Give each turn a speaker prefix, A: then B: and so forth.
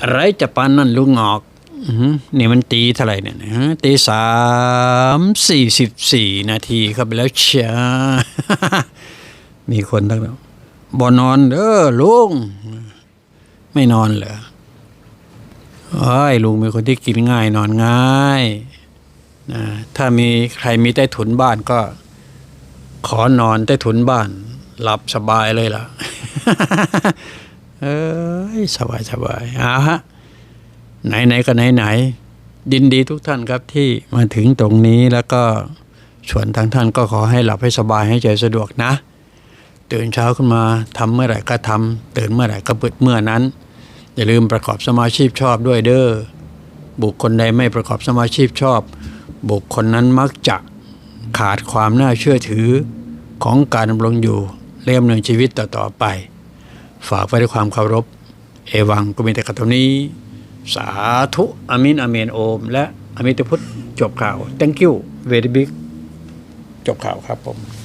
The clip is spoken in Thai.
A: อะไรจะปานนั่นลุงงอกนี่มันตีเท่าไหร่เนี่ยตีสามสี่สิบสี่นาทีครับแล้วเชียมีคนทักแล้วบ่นอนเด้อลุง ไม่นอนเหรอโอ้ยลุงเป็นคนที่กินง่ายนอนง่ายนะถ้ามีใครมีใต้ถุนบ้านก็ ขอนอนใต้ถุนบ้าน หลับสบายเลยล่ะ เอ้ยสบายสบายเอาฮะไหนไหนก็ไหนไหนดินดีทุกท่านครับที่มาถึงตรงนี้แล้วก็ส่วนทางท่านก็ขอให้หลับให้สบายให้ใจสะดวกนะ ตื่นเช้าขึ้นมาทำเมื่อไหร่ก็ทำตื่นเมื่อไหร่ก็เปิดเมื่อนั้น อย่าลืมประกอบสมาชีพชอบด้วยเด้อบุคคลใดไม่ประกอบสมาชีพชอบ บุคคลนั้นมักจะขาดความน่าเชื่อถือของการดำรงอยู่และดำเนินชีวิตต่อๆไป ฝากไว้ด้วยความเคารพ เอวังก็มีแต่กระทนี้ สาธุอามินอาเมนโอม และอามิตพุทธจบข่าว thank you very big จบข่าวครับผม